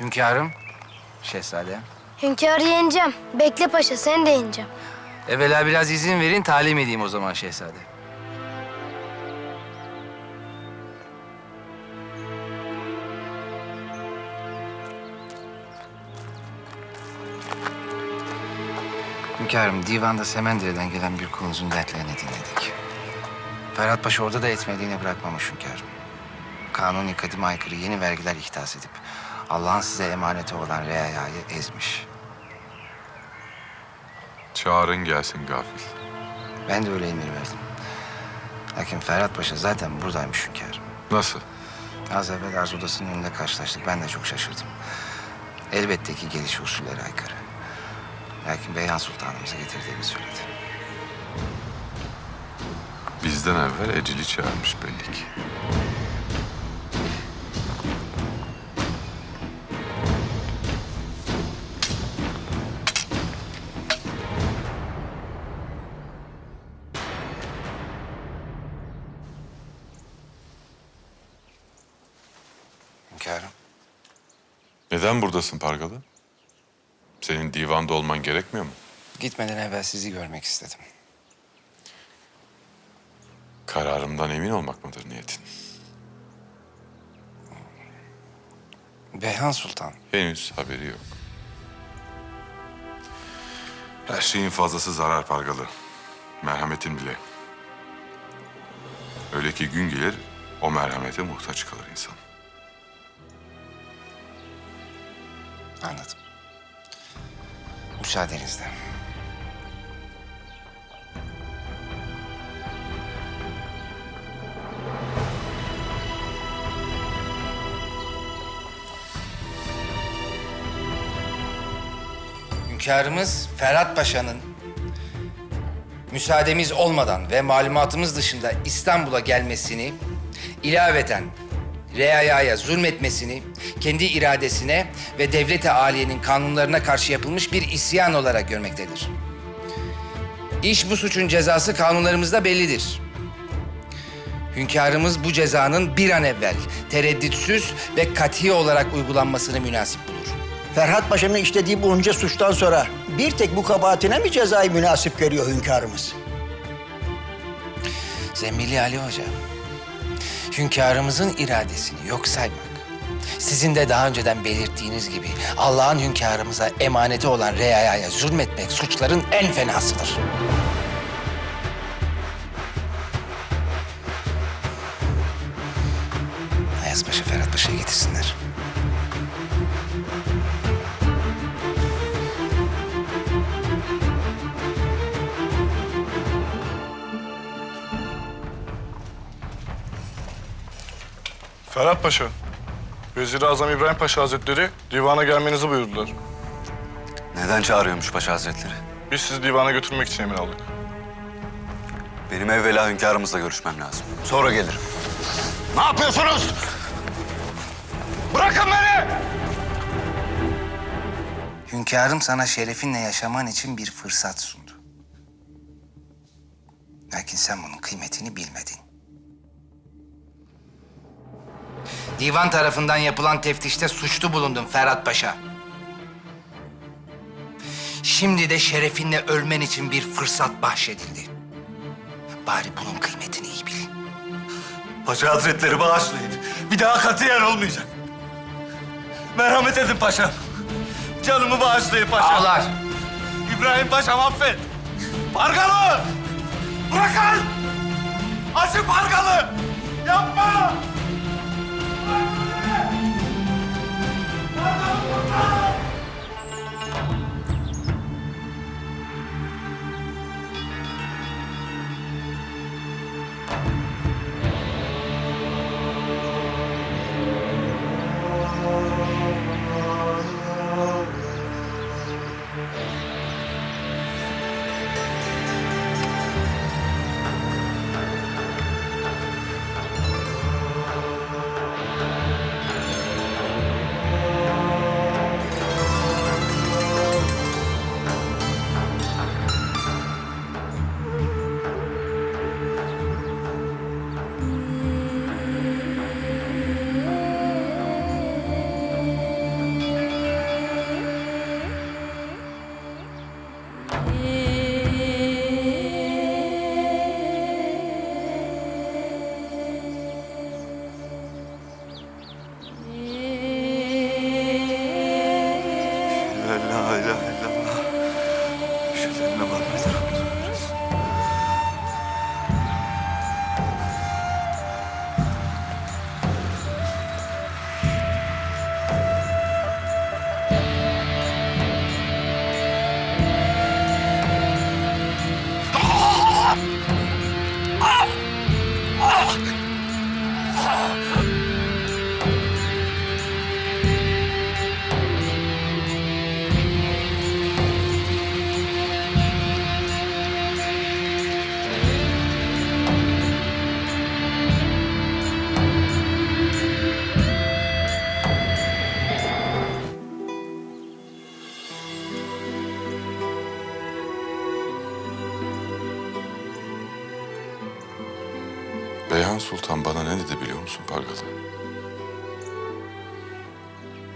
Hünkârım, şehzadem. Hünkârı yeneceğim. Bekle paşa, seni de yeneceğim. Evvela biraz izin verin, talim edeyim o zaman şehzade. Hünkârım, divanda Semendire'den gelen bir kulunuzun dertlerini dinledik. Ferhat Paşa orada da etmediğini bırakmamış hünkârım. Kanuni kadime aykırı yeni vergiler ihdas edip Allah'ın size emaneti olan reayayı ezmiş. Çağırın gelsin gafil. Ben de öyle emir verdim. Lakin Ferhat Paşa zaten buradaymış hünkârım. Nasıl? Az evvel arz odasının önünde karşılaştık. Ben de çok şaşırdım. Elbette ki geliş usullere aykırı. Lakin Beyhan Sultanımızı getirdiğini söyledi. Bizden evvel Ecil'i çağırmış belli ki. Hünkârım. Neden buradasın Pargalı? Senin divanda olman gerekmiyor mu? Gitmeden evvel sizi görmek istedim. Kararımdan emin olmak mıdır niyetin? Beyhan Sultan. Henüz haberi yok. Her şeyin fazlası zarar Pargalı. Merhametin bile. Öyle ki gün gelir o merhamete muhtaç kalır insan. Anladım. Müsaadenizle. Hünkârımız Ferhat Paşa'nın müsaademiz olmadan ve malumatımız dışında İstanbul'a gelmesini, ilaveten reayaya zulmetmesini, kendi iradesine ve devlet-i aliyenin kanunlarına karşı yapılmış bir isyan olarak görmektedir. İş bu suçun cezası kanunlarımızda bellidir. Hünkârımız bu cezanın bir an evvel tereddütsüz ve kati olarak uygulanmasını münasip bulur. Ferhat Paşa'nın işlediği bunca suçtan sonra bir tek bu kabahatine mi cezayı münasip görüyor hünkârımız? Zemmili Ali Hoca, hünkârımızın iradesini yok saymak, sizin de daha önceden belirttiğiniz gibi Allah'ın hünkârımıza emaneti olan reayaya zulmetmek suçların en fenasıdır. Ayaz Paşa, Ferhat Paşa'yı getirsinler. Ferhat Paşa, Vezir-i Azam İbrahim Paşa Hazretleri divana gelmenizi buyurdular. Neden çağırıyormuş Paşa Hazretleri? Biz sizi divana götürmek için emin aldık. Benim evvela hünkârımızla görüşmem lazım. Sonra gelirim. Ne yapıyorsunuz? Bırakın beni! Hünkârım sana şerefinle yaşaman için bir fırsat sundu. Lakin sen bunun kıymetini bilmedin. Divan tarafından yapılan teftişte suçlu bulundun Ferhat Paşa. Şimdi de şerefinle ölmen için bir fırsat bahşedildi. Bari bunun kıymetini iyi bil. Paşa Hazretleri bağışlayın. Bir daha katiyen olmayacak. Merhamet edin paşam. Canımı bağışlayın paşam. Ağlar. İbrahim Paşam affet. Pargalı! Bırakın! Açın Pargalı! Yapma! Beyhan Sultan bana ne dedi biliyor musun Pargalı?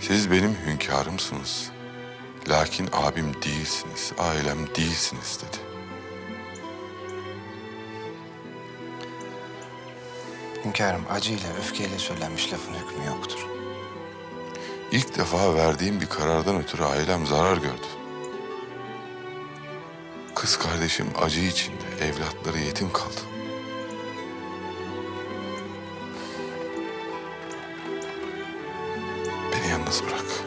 Siz benim hünkârımsınız. Lakin abim değilsiniz, ailem değilsiniz dedi. Hünkârım acıyla, öfkeyle söylenmiş lafın hükmü yoktur. İlk defa verdiğim bir karardan ötürü ailem zarar gördü. Kız kardeşim acı içinde, evlatları yetim kaldı. Yalnız bırak.